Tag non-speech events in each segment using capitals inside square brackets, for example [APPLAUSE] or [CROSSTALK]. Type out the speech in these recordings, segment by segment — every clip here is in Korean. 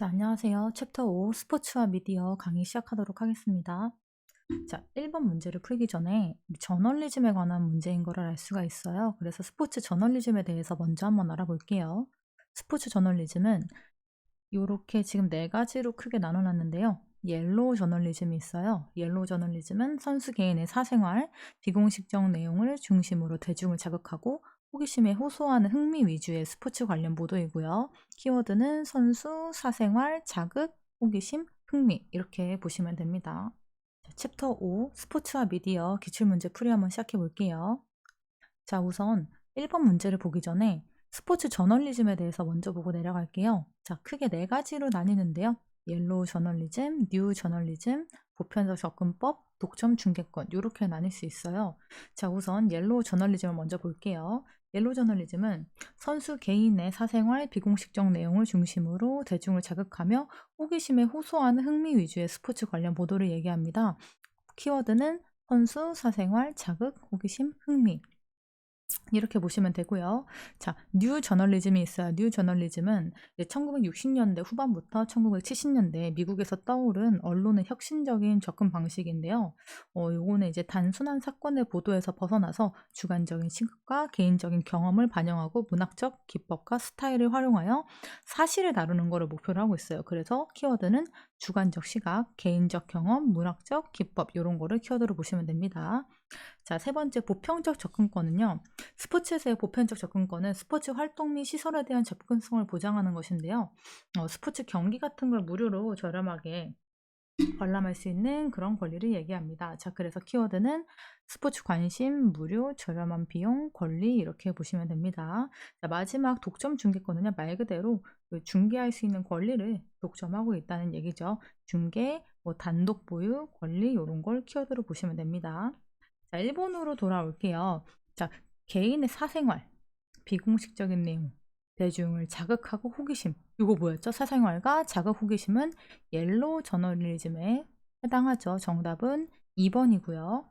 자, 안녕하세요. 챕터 5 스포츠와 미디어 강의 시작하도록 하겠습니다. 자, 1번 문제를 풀기 전에 저널리즘에 관한 문제인 거를 알 수가 있어요. 그래서 스포츠 저널리즘에 대해서 먼저 한번 알아볼게요. 스포츠 저널리즘은 이렇게 지금 네 가지로 크게 나눠놨는데요. 옐로우 저널리즘이 있어요. 옐로우 저널리즘은 선수 개인의 사생활, 비공식적 내용을 중심으로 대중을 자극하고 호기심에 호소하는 흥미 위주의 스포츠 관련 보도이고요. 키워드는 선수, 사생활, 자극, 호기심, 흥미 이렇게 보시면 됩니다. 자, 챕터 5 스포츠와 미디어 기출문제 풀이 한번 시작해 볼게요. 자 우선 1번 문제를 보기 전에 스포츠 저널리즘에 대해서 먼저 보고 내려갈게요. 자 크게 네 가지로 나뉘는데요. 옐로우 저널리즘, 뉴 저널리즘, 보편적 접근법, 독점 중계권 이렇게 나뉠 수 있어요. 자 우선 옐로우 저널리즘을 먼저 볼게요. 옐로우 저널리즘은 선수 개인의 사생활, 비공식적 내용을 중심으로 대중을 자극하며 호기심에 호소하는 흥미 위주의 스포츠 관련 보도를 얘기합니다. 키워드는 선수, 사생활, 자극, 호기심, 흥미. 이렇게 보시면 되고요. 자, 뉴 저널리즘이 있어요. 뉴 저널리즘은 1960년대 후반부터 1970년대 미국에서 떠오른 언론의 혁신적인 접근 방식인데요. 어, 요거는 이제 단순한 사건의 보도에서 벗어나서 주관적인 시각과 개인적인 경험을 반영하고 문학적 기법과 스타일을 활용하여 사실을 다루는 것을 목표로 하고 있어요. 그래서 키워드는 주관적 시각, 개인적 경험, 문학적 기법 이런 거를 키워드로 보시면 됩니다. 자, 세 번째 보편적 접근권은요. 스포츠에서의 보편적 접근권은 스포츠 활동 및 시설에 대한 접근성을 보장하는 것인데요. 어, 스포츠 경기 같은 걸 무료로 저렴하게 관람할 수 있는 그런 권리를 얘기합니다. 자, 그래서 키워드는 스포츠 관심, 무료, 저렴한 비용, 권리 이렇게 보시면 됩니다. 자, 마지막 독점 중계권은요, 말 그대로 그 중계할 수 있는 권리를 독점하고 있다는 얘기죠. 중계, 뭐 단독 보유, 권리 이런 걸 키워드로 보시면 됩니다. 자, 일본으로 돌아올게요. 자, 개인의 사생활, 비공식적인 내용, 대중을 자극하고 호기심. 이거 뭐였죠? 사생활과 자극 호기심은 옐로우 저널리즘에 해당하죠. 정답은 2번이고요.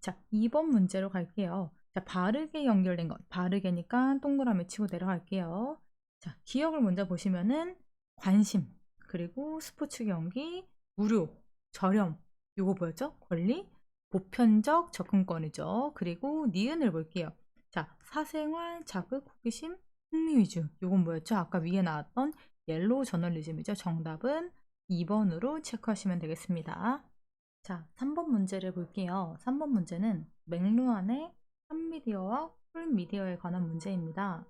자, 2번 문제로 갈게요. 자, 바르게 연결된 것. 바르게니까 동그라미 치고 내려갈게요. 자, 기억을 먼저 보시면은 관심, 그리고 스포츠 경기, 무료, 저렴. 이거 뭐였죠? 권리, 보편적 접근권이죠. 그리고 니은을 볼게요. 자, 사생활, 자극, 호기심, 흥미 위주. 이건 뭐였죠? 아까 위에 나왔던 옐로우 저널리즘이죠. 정답은 2번으로 체크하시면 되겠습니다. 자, 3번 문제를 볼게요. 3번 문제는 맥루안의 한미디어와 쿨미디어에 관한 문제입니다.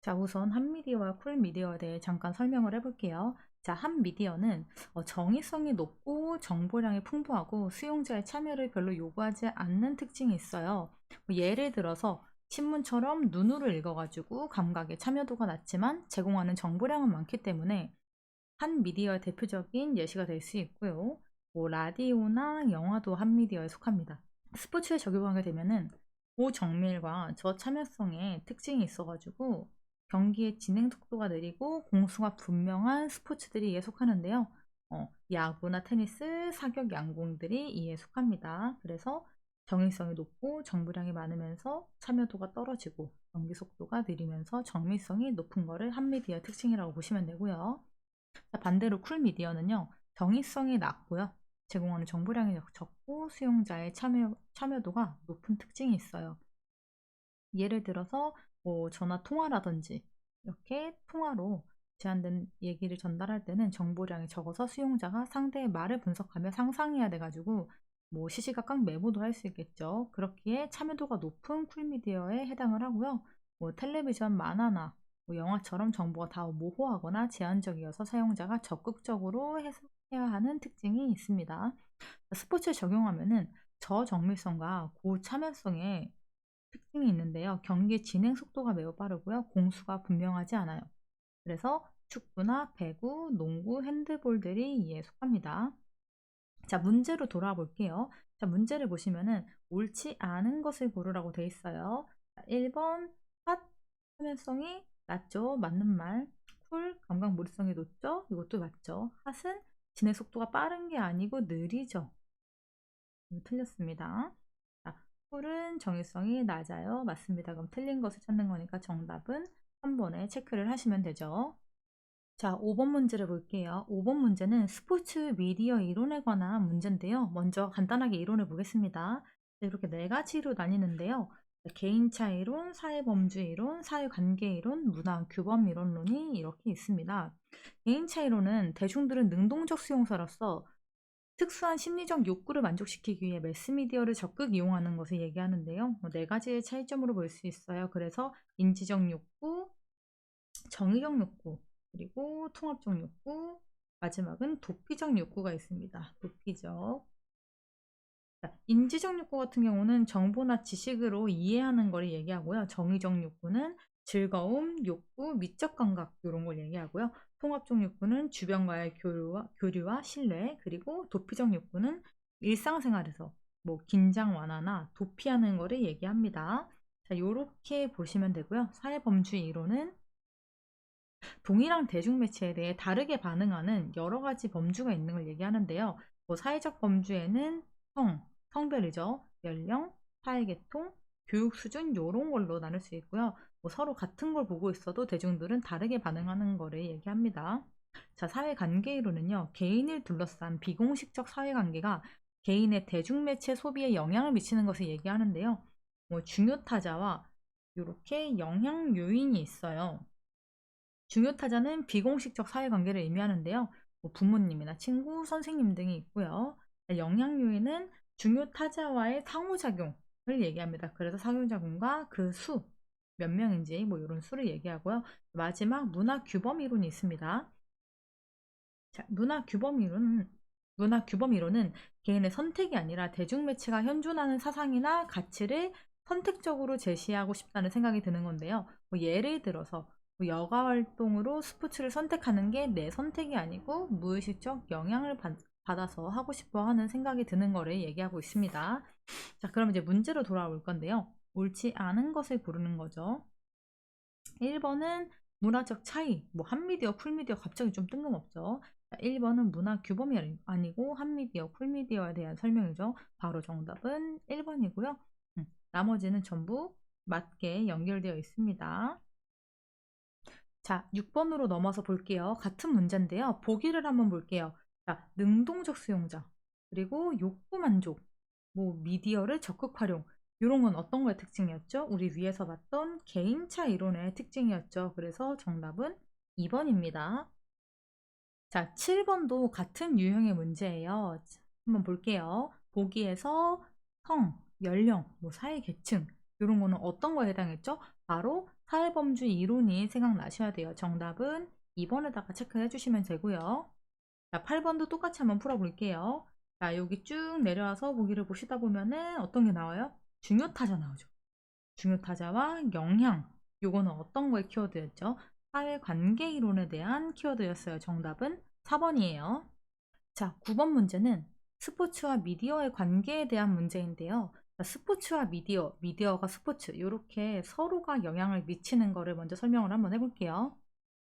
자, 우선 한미디어와 쿨미디어에 대해 잠깐 설명을 해볼게요. 자, 한 미디어는 어, 정의성이 높고 정보량이 풍부하고 수용자의 참여를 별로 요구하지 않는 특징이 있어요. 뭐 예를 들어서 신문처럼 눈으로 읽어가지고 감각의 참여도가 낮지만 제공하는 정보량은 많기 때문에 한 미디어의 대표적인 예시가 될 수 있고요. 뭐 라디오나 영화도 한 미디어에 속합니다. 스포츠에 적용하게 되면은 고정밀과 저참여성의 특징이 있어가지고 경기의 진행 속도가 느리고 공수가 분명한 스포츠들이 이에 속하는데요. 어, 야구나 테니스, 사격, 양궁들이 이에 속합니다. 그래서 정의성이 높고 정보량이 많으면서 참여도가 떨어지고 경기 속도가 느리면서 정밀성이 높은 거를 한미디어 특징이라고 보시면 되고요. 자, 반대로 쿨미디어는요. 정의성이 낮고요. 제공하는 정보량이 적고 수용자의 참여, 참여도가 높은 특징이 있어요. 예를 들어서 뭐 전화 통화라든지 이렇게 통화로 제한된 얘기를 전달할 때는 정보량이 적어서 수용자가 상대의 말을 분석하며 상상해야 돼가지고 뭐 시시각각 메모도 할 수 있겠죠. 그렇기에 참여도가 높은 쿨미디어에 해당을 하고요. 뭐 텔레비전, 만화나 뭐 영화처럼 정보가 다 모호하거나 제한적이어서 사용자가 적극적으로 해석해야 하는 특징이 있습니다. 스포츠에 적용하면은 저정밀성과 고참여성의 특징이 있는데요. 경기 진행 속도가 매우 빠르고요. 공수가 분명하지 않아요. 그래서 축구나 배구, 농구, 핸드볼들이 이에 속합니다. 자, 문제로 돌아와 볼게요. 자, 문제를 보시면은 옳지 않은 것을 고르라고 돼 있어요. 자, 1번 핫 참여성이 낮죠. 맞는 말. 쿨 감각 몰입성이 높죠. 이것도 맞죠. 핫은 진행 속도가 빠른 게 아니고 느리죠. 틀렸습니다. 쿨은 정의성이 낮아요. 맞습니다. 그럼 틀린 것을 찾는 거니까 정답은 3번에 체크를 하시면 되죠. 자, 5번 문제를 볼게요. 5번 문제는 스포츠 미디어 이론에 관한 문제인데요. 먼저 간단하게 이론을 보겠습니다. 이렇게 네 가지로 나뉘는데요. 개인차 이론, 사회범주 이론, 사회관계 이론, 문화 규범 이론론이 이렇게 있습니다. 개인차 이론은 대중들은 능동적 수용사로서 특수한 심리적 욕구를 만족시키기 위해 매스미디어를 적극 이용하는 것을 얘기하는데요. 뭐네 가지의 차이점으로 볼 수 있어요. 그래서 인지적 욕구, 정의적 욕구, 그리고 통합적 욕구, 마지막은 도피적 욕구가 있습니다. 도피적. 자, 인지적 욕구 같은 경우는 정보나 지식으로 이해하는 걸 얘기하고요. 정의적 욕구는 즐거움, 욕구, 미적 감각 이런 걸 얘기하고요. 통합적 욕구는 주변과의 교류와, 교류와 신뢰, 그리고 도피적 욕구는 일상생활에서 뭐 긴장 완화나 도피하는 거를 얘기합니다. 자, 요렇게 보시면 되고요. 사회범주의 이론은 동일한 대중매체에 대해 다르게 반응하는 여러 가지 범주가 있는 걸 얘기하는데요. 뭐 사회적 범주에는 성, 성별이죠. 연령, 사회계통, 교육 수준 이런 걸로 나눌 수 있고요. 뭐 서로 같은 걸 보고 있어도 대중들은 다르게 반응하는 거를 얘기합니다. 자, 사회관계이론은요. 개인을 둘러싼 비공식적 사회관계가 개인의 대중매체 소비에 영향을 미치는 것을 얘기하는데요. 뭐 중요 타자와 이렇게 영향 요인이 있어요. 중요 타자는 비공식적 사회관계를 의미하는데요. 뭐 부모님이나 친구, 선생님 등이 있고요. 영향 요인은 중요 타자와의 상호작용을 얘기합니다. 그래서 상호작용과 그 수, 몇 명인지 뭐 이런 수를 얘기하고요. 마지막 문화 규범 이론이 있습니다. 자, 문화 규범 이론은 문화 규범 이론은 개인의 선택이 아니라 대중 매체가 현존하는 사상이나 가치를 선택적으로 제시하고 싶다는 생각이 드는 건데요. 뭐 예를 들어서 뭐 여가 활동으로 스포츠를 선택하는 게 내 선택이 아니고 무의식적 영향을 받, 받아서 하고 싶어 하는 생각이 드는 거를 얘기하고 있습니다. 자, 그럼 이제 문제로 돌아올 건데요. 옳지 않은 것을 고르는 거죠. 1번은 문화적 차이, 뭐 한미디어, 쿨미디어 갑자기 좀 뜬금없죠. 자, 1번은 문화 규범이 아니- 아니고 한미디어, 쿨미디어에 대한 설명이죠. 바로 정답은 1번이고요. 음, 나머지는 전부 맞게 연결되어 있습니다. 자, 6번으로 넘어서 볼게요. 같은 문제인데요. 보기를 한번 볼게요. 자, 능동적 수용자, 그리고 욕구 만족, 뭐 미디어를 적극 활용, 이런 건 어떤 거의 특징이었죠? 우리 위에서 봤던 개인차 이론의 특징이었죠. 그래서 정답은 2번입니다. 자, 7번도 같은 유형의 문제예요. 한번 볼게요. 보기에서 성, 연령, 뭐 사회 계층 이런 거는 어떤 거에 해당했죠? 바로 사회범주 이론이 생각나셔야 돼요. 정답은 2번에다가 체크해 주시면 되고요. 자, 8번도 똑같이 한번 풀어볼게요. 자, 여기 쭉 내려와서 보기를 보시다 보면은 어떤 게 나와요? 중요 타자 나오죠. 중요 타자와 영향. 요거는 어떤 거의 키워드였죠? 사회 관계 이론에 대한 키워드였어요. 정답은 4번이에요. 자, 9번 문제는 스포츠와 미디어의 관계에 대한 문제인데요. 자, 스포츠와 미디어, 미디어가 스포츠, 이렇게 서로가 영향을 미치는 거를 먼저 설명을 한번 해볼게요.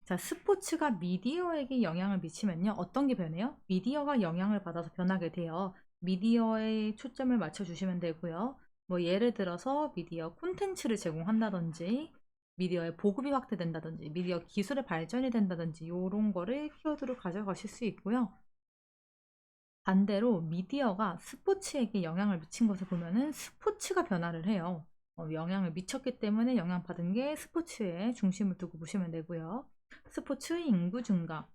자, 스포츠가 미디어에게 영향을 미치면요. 어떤 게 변해요? 미디어가 영향을 받아서 변하게 돼요. 미디어에 초점을 맞춰주시면 되고요. 뭐 예를 들어서 미디어 콘텐츠를 제공한다든지 미디어의 보급이 확대된다든지 미디어 기술의 발전이 된다든지 이런 거를 키워드로 가져가실 수 있고요. 반대로 미디어가 스포츠에게 영향을 미친 것을 보면은 스포츠가 변화를 해요. 어, 영향을 미쳤기 때문에 영향받은 게 스포츠에 중심을 두고 보시면 되고요. 스포츠 인구 증가,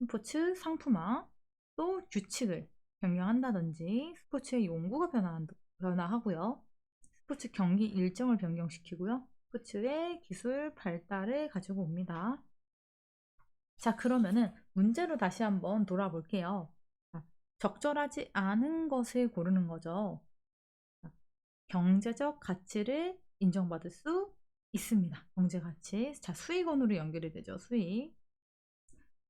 스포츠 상품화, 또 규칙을 변경한다든지 스포츠의 용구가 변화하고요. 스포츠 경기 일정을 변경시키고요. 스포츠의 기술 발달을 가지고 옵니다. 자, 그러면은 문제로 다시 한번 돌아볼게요. 자, 적절하지 않은 것을 고르는 거죠. 자, 경제적 가치를 인정받을 수 있습니다. 경제 가치. 자, 수익원으로 연결이 되죠. 수익.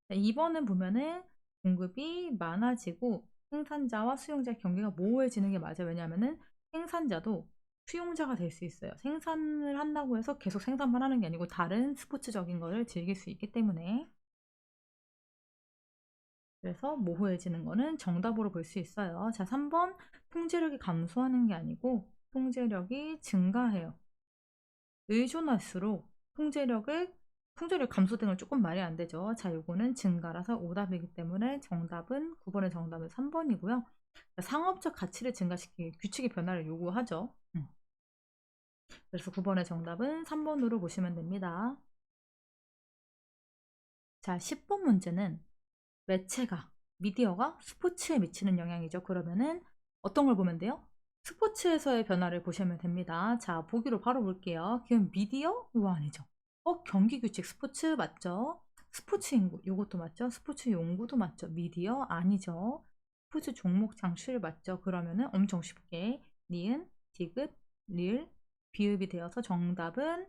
자, 2번은 보면은 공급이 많아지고 생산자와 수용자 경계가 모호해지는 게 맞아요. 왜냐하면은 생산자도 수용자가 될 수 있어요. 생산을 한다고 해서 계속 생산만 하는 게 아니고 다른 스포츠적인 거를 즐길 수 있기 때문에 그래서 모호해지는 거는 정답으로 볼 수 있어요. 자, 3번 통제력이 감소하는 게 아니고 통제력이 증가해요. 의존할수록 통제력을 풍조리 감소 등을 조금 말이 안 되죠. 자, 요거는 증가라서 오답이기 때문에 정답은 9번의 정답은 3번이고요. 상업적 가치를 증가시키기 규칙의 변화를 요구하죠. 음. 그래서 9번의 정답은 3번으로 보시면 됩니다. 자, 10번 문제는 매체가, 미디어가 스포츠에 미치는 영향이죠. 그러면은 어떤 걸 보면 돼요? 스포츠에서의 변화를 보시면 됩니다. 자, 보기로 바로 볼게요. 그럼 미디어? 이거 아니죠. 어, 경기 규칙 스포츠 맞죠? 스포츠 인구, 요것도 맞죠? 스포츠 용구도 맞죠? 미디어 아니죠? 스포츠 종목 장출 맞죠? 그러면은 엄청 쉽게 니은, 디귿, 릴, 비읍이 되어서 정답은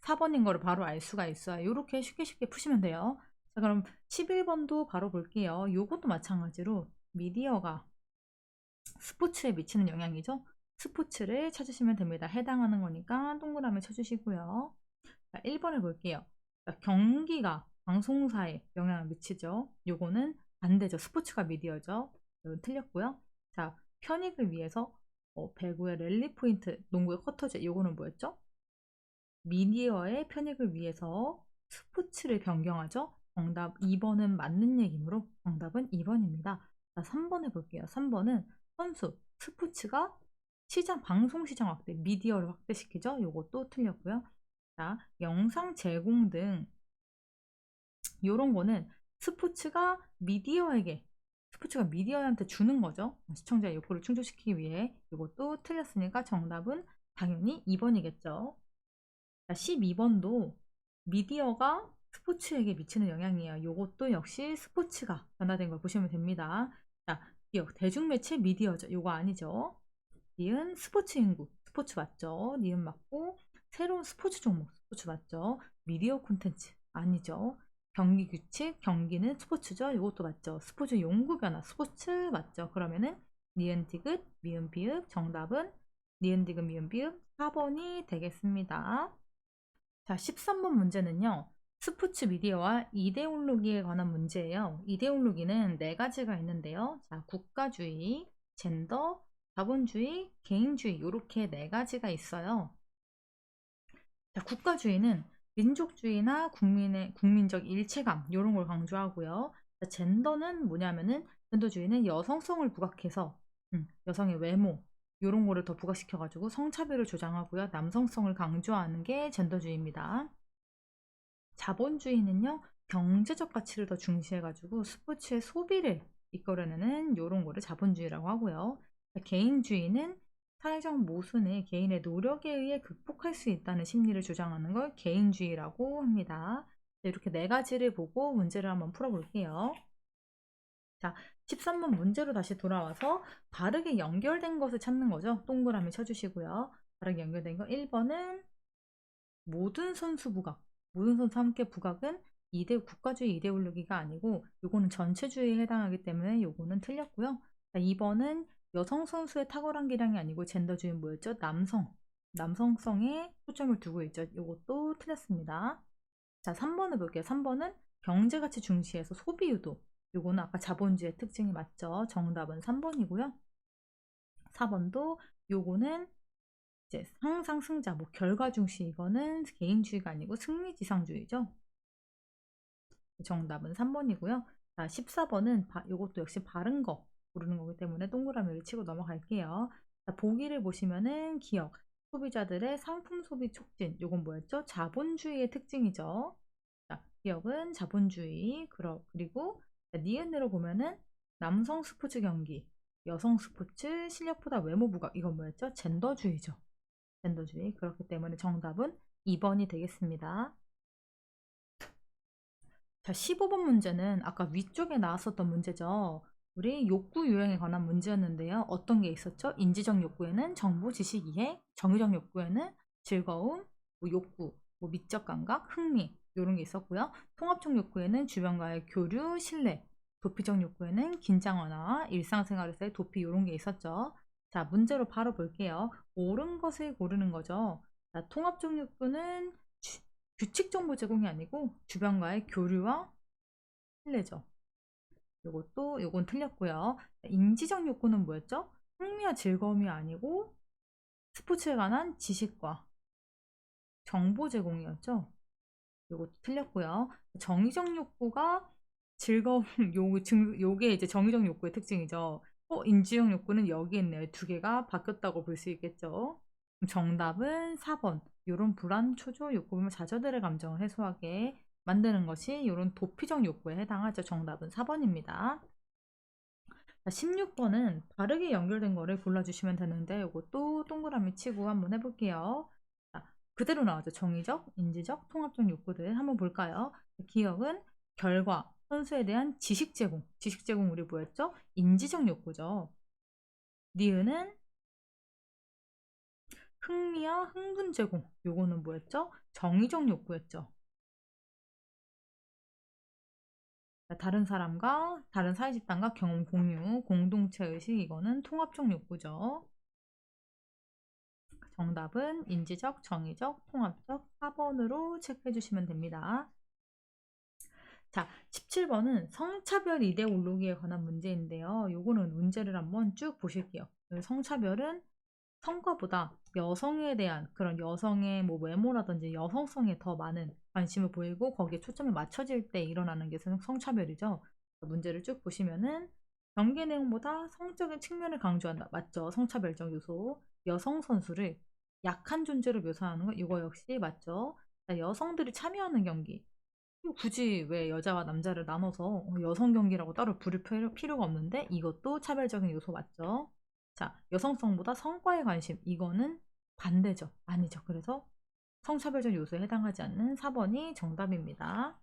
4번인 거를 바로 알 수가 있어요. 이렇게 쉽게 쉽게 푸시면 돼요. 자, 그럼 11번도 바로 볼게요. 요것도 마찬가지로 미디어가 스포츠에 미치는 영향이죠. 스포츠를 찾으시면 됩니다. 해당하는 거니까 동그라미 쳐주시고요. 자, 1번을 볼게요. 자, 경기가 방송사에 영향을 미치죠. 요거는 반대죠. 스포츠가 미디어죠. 틀렸고요. 자, 편익을 위해서 어, 배구의 랠리 포인트, 농구의 커터제, 요거는 뭐였죠? 미디어의 편익을 위해서 스포츠를 변경하죠. 정답 2번은 맞는 얘기므로 정답은 2번입니다. 자, 3번 해볼게요. 3번은 선수, 스포츠가 시장, 방송 시장 확대, 미디어를 확대시키죠. 요것도 틀렸고요. 자, 영상 제공 등 요런 거는 스포츠가 미디어에게 스포츠가 미디어한테 주는 거죠. 시청자의 욕구를 충족시키기 위해 이것도 틀렸으니까 정답은 당연히 2번이겠죠. 자, 12번도 미디어가 스포츠에게 미치는 영향이에요. 이것도 역시 스포츠가 변화된 걸 보시면 됩니다. 자, 기억 대중매체 미디어죠. 요거 아니죠. 니은 스포츠 인구 스포츠 맞죠? 니은 맞고 새로운 스포츠 종목 스포츠 맞죠? 미디어 콘텐츠 아니죠. 경기 규칙 경기는 스포츠죠. 이것도 맞죠. 스포츠 용구 변화 스포츠 맞죠. 그러면은 니은 디귿 미은 비읍 정답은 니은 디귿 미은 비읍 4번이 되겠습니다. 자, 13번 문제는요. 스포츠 미디어와 이데올로기에 관한 문제예요. 이데올로기는 네 가지가 있는데요. 자, 국가주의, 젠더, 자본주의, 개인주의 이렇게 네 가지가 있어요. 자, 국가주의는 민족주의나 국민의 국민적 일체감 이런 걸 강조하고요. 자, 젠더는 뭐냐면은 젠더주의는 여성성을 부각해서 음, 여성의 외모 이런 거를 더 부각시켜가지고 성차별을 조장하고요. 남성성을 강조하는 게 젠더주의입니다. 자본주의는요, 경제적 가치를 더 중시해가지고 스포츠의 소비를 이끌어내는 이런 거를 자본주의라고 하고요. 개인주의는 사회적 모순을 개인의 노력에 의해 극복할 수 있다는 심리를 주장하는 걸 개인주의라고 합니다. 이렇게 네 가지를 보고 문제를 한번 풀어볼게요. 자, 13번 문제로 다시 돌아와서 바르게 연결된 것을 찾는 거죠. 동그라미 쳐주시고요. 바르게 연결된 거 1번은 모든 선수 부각. 모든 선수 함께 부각은 이대 국가주의 이데올로기가 아니고 요거는 전체주의에 해당하기 때문에 요거는 틀렸고요. 자, 2번은 여성 선수의 탁월한 기량이 아니고 젠더주의 뭐였죠? 남성. 남성성에 초점을 두고 있죠. 요것도 틀렸습니다. 자, 3번을 볼게요. 3번은 경제가치 중시해서 소비 유도. 요거는 아까 자본주의 특징이 맞죠? 정답은 3번이고요. 4번도 요거는 이제 항상 승자, 뭐 결과 중시 이거는 개인주의가 아니고 승리지상주의죠. 정답은 3번이고요. 자, 14번은 바, 요것도 역시 바른 거 고르는 거기 때문에 동그라미를 치고 넘어갈게요. 자, 보기를 보시면은 기억, 소비자들의 상품 소비 촉진, 요건 뭐였죠? 자본주의의 특징이죠. 자, 기억은 자본주의, 그리고 니은으로 보면은 남성 스포츠 경기, 여성 스포츠, 실력보다 외모 부각 이건 뭐였죠? 젠더주의죠. 젠더주의. 그렇기 때문에 정답은 2번이 되겠습니다. 자, 15번 문제는 아까 위쪽에 나왔었던 문제죠. 우리 욕구 유형에 관한 문제였는데요. 어떤 게 있었죠? 인지적 욕구에는 정보, 지식, 이해, 정의적 욕구에는 즐거움, 뭐 욕구, 뭐 미적 감각, 흥미, 이런 게 있었고요. 통합적 욕구에는 주변과의 교류, 신뢰, 도피적 욕구에는 긴장 완화, 일상생활에서의 도피 이런 게 있었죠. 자, 문제로 바로 볼게요. 옳은 것을 고르는 거죠. 자, 통합적 욕구는 주, 규칙 정보 제공이 아니고 주변과의 교류와 신뢰죠. 요것도 요건 틀렸고요. 인지적 욕구는 뭐였죠? 흥미와 즐거움이 아니고 스포츠에 관한 지식과 정보 제공이었죠. 요것도 틀렸고요. 정의적 욕구가 즐거움, [LAUGHS] 요게 이제 정의적 욕구의 특징이죠. 어, 인지적 욕구는 여기 있네요. 두 개가 바뀌었다고 볼 수 있겠죠. 정답은 4번. 요런 불안, 초조, 욕구물, 자저들의 감정을 해소하게 만드는 것이 요런 도피적 욕구에 해당하죠. 정답은 4번입니다. 자, 16번은 바르게 연결된 거를 골라주시면 되는데 요것도 동그라미 치고 한번 해볼게요. 자, 그대로 나오죠. 정의적, 인지적, 통합적 욕구들 한번 볼까요? 기억은 결과, 선수에 대한 지식 제공. 지식 제공 우리 뭐였죠? 인지적 욕구죠. 니은은 흥미와 흥분 제공. 요거는 뭐였죠? 정의적 욕구였죠. 다른 사람과 다른 사회 집단과 경험 공유, 공동체 의식 이거는 통합적 욕구죠. 정답은 인지적, 정의적, 통합적 4번으로 체크해 주시면 됩니다. 자, 17번은 성차별 이데올로기에 관한 문제인데요. 요거는 문제를 한번 쭉 보실게요. 성차별은 성과보다 여성에 대한 그런 여성의 뭐 외모라든지 여성성에 더 많은 관심을 보이고 거기에 초점이 맞춰질 때 일어나는 게 성차별이죠. 문제를 쭉 보시면은 경기 내용보다 성적인 측면을 강조한다. 맞죠? 성차별적 요소. 여성 선수를 약한 존재로 묘사하는 거 이거 역시 맞죠? 여성들이 참여하는 경기. 굳이 왜 여자와 남자를 나눠서 어, 여성 경기라고 따로 부를 필요가 없는데 이것도 차별적인 요소 맞죠? 자, 여성성보다 성과에 관심. 이거는 반대죠. 아니죠. 그래서 성차별적 요소에 해당하지 않는 4번이 정답입니다.